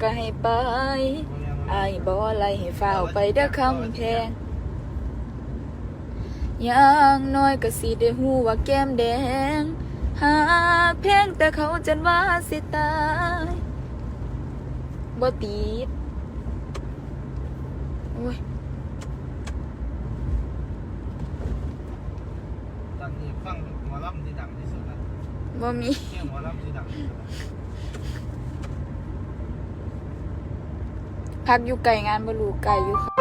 ก็ให้ไปอายบ่ไล่ให้ฝ้าวไปเด้อคำแพงอย่างน้อยก็สิได้ฮู้ว่าแก้มแดง หากแพงแต่เขาจนว่าสิตายบ่ติดโอ้ยตอนนี้ฟังหมอลำที่ดังที่สุดนะบ่มีเที่ยงหมอลำที่ดังที่สุดนะ พักอยู่ไก่งานบ่รู้ไก่อยู่ค่ะ